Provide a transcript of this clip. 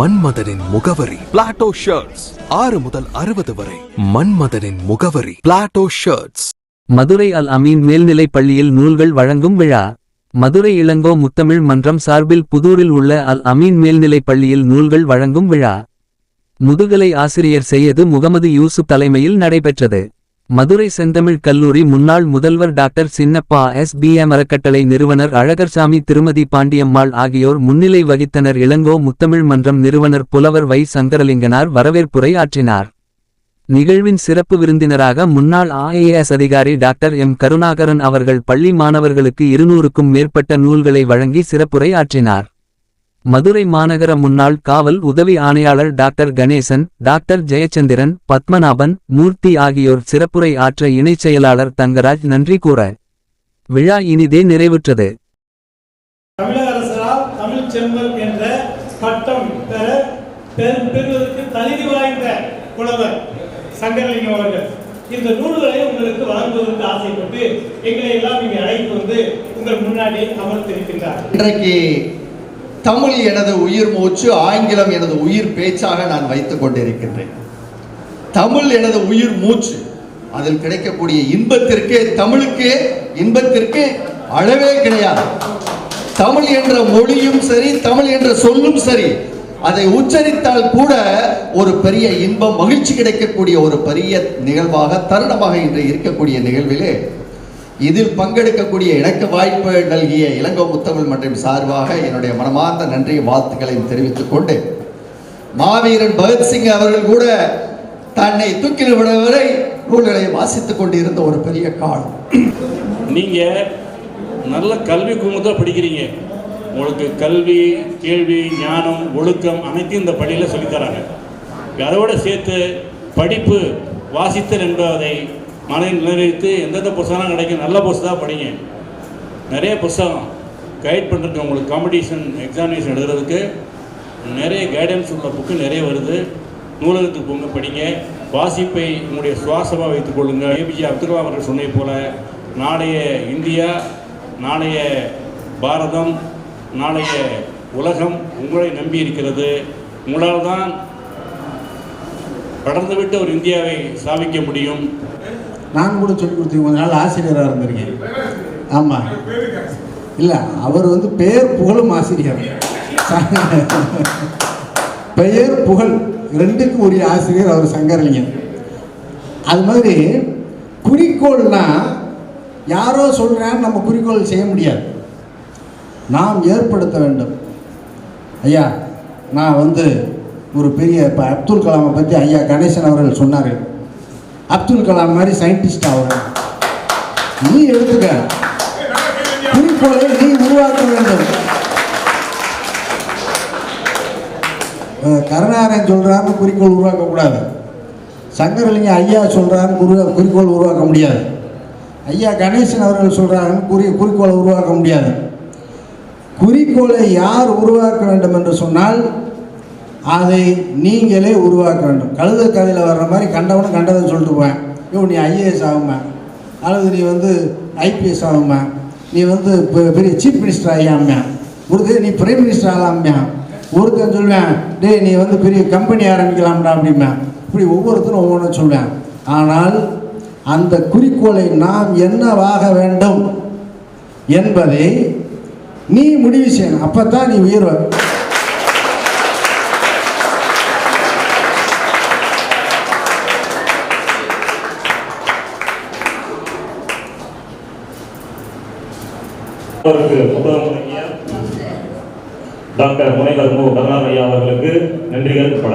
மன்மதனின் முகவரி. Plato shirts ஆறு முதல் அறுபது வரை. மன்மதனின் முகவரி. பிளாட்டோ ஷர்ட்ஸ் மதுரை அல் அமீன் மேல்நிலை பள்ளியில் நூல்கள் வழங்கும் விழா. மதுரை இளங்கோ முத்தமிழ் மன்றம் சார்பில் புதூரில் உள்ள அல் அமீன் மேல்நிலை பள்ளியில் நூல்கள் வழங்கும் விழா. முதுகலை ஆசிரியர் செய்யது முகமது யூசுப் தலைமையில் நடைபெற்றது. மதுரை செந்தமிழ் கல்லூரி முன்னாள் முதல்வர் doctor Chinnappa S P M அறக்கட்டளை நிறுவனர் அழகர்சாமி திருமதி பாண்டியம்மாள் ஆகியோர் முன்னிலை வகித்தனர். இளங்கோ முத்தமிழ் மன்றம் நிறுவனர் புலவர் வை. சங்கரலிங்கனார் வரவேற்புரை ஆற்றினார். நிகழ்வின் சிறப்பு விருந்தினராக முன்னாள் ஐஏஎஸ் அதிகாரி டாக்டர் எம். கருணாகரன் அவர்கள் பள்ளி மாணவர்களுக்கு இருநூறுக்கும் மேற்பட்ட நூல்களை வழங்கி சிறப்புரை ஆற்றினார். மதுரை மாநகர முன்னாள் காவல் உதவி ஆணையாளர் டாக்டர் கணேசன் டாக்டர் ஜெயச்சந்திரன் பத்மநாபன் மூர்த்தி ஆகியோர் சிறப்புரை ஆற்ற இணைச் செயலாளர் தங்கராஜ் நன்றி கூற. விழா இனிதே நிறைவுற்றது. தமிழக அரசரால் தமிழ் செம்மல் என்ற பட்டம் பெற பெறு- பெறுவதற்கு தகுதி வாய்ந்த புலவர் சங்கரலிங்கம் அவர்கள். இந்த நூல்களை உங்களுக்கு வழங்குவதற்கு ஆசைப்பட்டு எங்களை எல்லாம் இங்கே அழைத்து வந்து உங்கள் முன்னாடி அமர்த்திருக்கின்றார் இன்றைக்கு தமிழ் எனது உயிர் மூச்சு ஆங்கிலம் எனது உயிர் பேச்சாக நான் வைத்துக் கொண்டிருக்கின்றேன். தமிழ் எனது உயிர் மூச்சு அதில் கிடைக்கக்கூடிய இன்பத்திற்கு தமிழுக்கு இன்பத்திற்கு அளவே கிடையாது. தமிழ் என்ற மொழியும் சரி தமிழ் என்ற சொல்லும் சரி அதை உச்சரித்தால் கூட ஒரு பெரிய இன்பம் மகிழ்ச்சி கிடைக்கக்கூடிய ஒரு பெரிய நிகழ்வாக தருணமாக இன்று இருக்கக்கூடிய நிகழ்விலே இதில் பங்கெடுக்கக்கூடிய எனக்கு வாய்ப்பு நல்கிய இளங்கோ முத்தமிழ் மன்றம் சார்பாக என்னுடைய மனமார்ந்த நன்றி வாழ்த்துக்களையும் தெரிவித்துக் கொண்டு மாவீரன் பகத்சிங் அவர்கள் கூட தன்னை தூக்கி விடுவரை நூல்களை வாசித்துக் கொண்டிருந்த ஒரு பெரிய காலம். நீங்கள் நல்ல கல்வி குமுதம் படிக்கிறீங்க. உங்களுக்கு கல்வி கேள்வி ஞானம் ஒழுக்கம் அனைத்தையும் இந்த பள்ளியில் சொல்லித்தராங்க அதோடு சேர்த்து படிப்பு வாசித்தல் என்பதை மனதில் நிலைநிறுத்தி எந்தெந்த புத்தகம் கிடைக்கும் நல்ல புஸ்தகம் படிங்க. நிறைய புஸ்தகம் கைட் பண்ணுறதுக்கு உங்களுக்கு காம்படிஷன் எக்ஸாமினேஷன் எழுதுறதுக்கு. நிறைய கைடன்ஸ் உள்ள புக்கு நிறைய வருது. நூலகத்துக்கு போங்க படிங்க. வாசிப்பை உங்களுடைய சுவாசமாக வைத்துக் கொள்ளுங்கள் ஏபிஜே அப்துல் கலாம் அவர்கள் சொன்னதை போல நாளைய இந்தியா நாளைய பாரதம் நாளைய உலகம் உங்களை நம்பி இருக்கிறது. உங்களால் தான் கடந்துவிட்டு ஒரு இந்தியாவை ஸ்தாபிக்க முடியும். நான் கூட சொல்லி கொடுத்தேன் கொஞ்ச நாள் ஆசிரியராக இருந்திருக்கேன். ஆமாம் இல்லை அவர் வந்து பெயர் புகழும் ஆசிரியர். பெயர் புகழ் ரெண்டுக்கும் உரிய ஆசிரியர் அவர் சங்கரலிங்கம். அது மாதிரி குறிக்கோள்னா யாரோ சொல்கிறான்னு நம்ம குறிக்கோள் செய்ய முடியாது. நாம் ஏற்படுத்த வேண்டும். ஐயா நான் வந்து ஒரு பெரிய இப்போ அப்துல் கலாமை பற்றி ஐயா கணேசன் அவர்கள் சொன்னார் அப்துல் கலாம் மாதிரி சயின்டிஸ்ட் ஆகணும் நீ எடுத்துக்க. குறிக்கோளை நீ உருவாக்க வேண்டும். கருணாரன் கருணாகரன் குறிக்கோள் உருவாக்கக்கூடாது சங்கரலிங்க ஐயா சொல்கிறாருன்னு குறி குறிக்கோள் உருவாக்க முடியாது. ஐயா கணேசன் அவர்கள் சொல்கிறாங்கன்னு குறி குறிக்கோளை உருவாக்க முடியாது. குறிக்கோளை யார் உருவாக்க வேண்டும் என்று சொன்னால் அதை நீங்களே உருவாக்க வேண்டும். கழுத கதையில் வர்ற மாதிரி கண்டவனும் கண்டதை சொல்லிட்டு போவேன். ஐயோ நீ ஐஏஎஸ் ஆகுமா? அல்லது நீ வந்து ஐபிஎஸ் ஆகுமா? நீ வந்து பெ- பெரிய சீஃப் மினிஸ்டர் ஆகியாம்மா ஒருத்தர் நீ பிரைம் மினிஸ்டர் ஆகலாம்யா ஒருத்தன் சொல்லுவேன் டேய் நீ வந்து பெரிய கம்பெனி ஆரம்பிக்கலாம்டா அப்படிம்பேன் இப்படி ஒவ்வொருத்தரும் ஒவ்வொன்றும் சொல்லுவேன். ஆனால் அந்த குறிக்கோளை நாம் என்னவாக வேண்டும் என்பதை நீ முடிவு செய்யணும். அப்போ தான் நீ உயர்வ. டாக்டர் முனைவர் மு கருணாநிதி ஐயா அவர்களுக்கு நன்றிகள் பல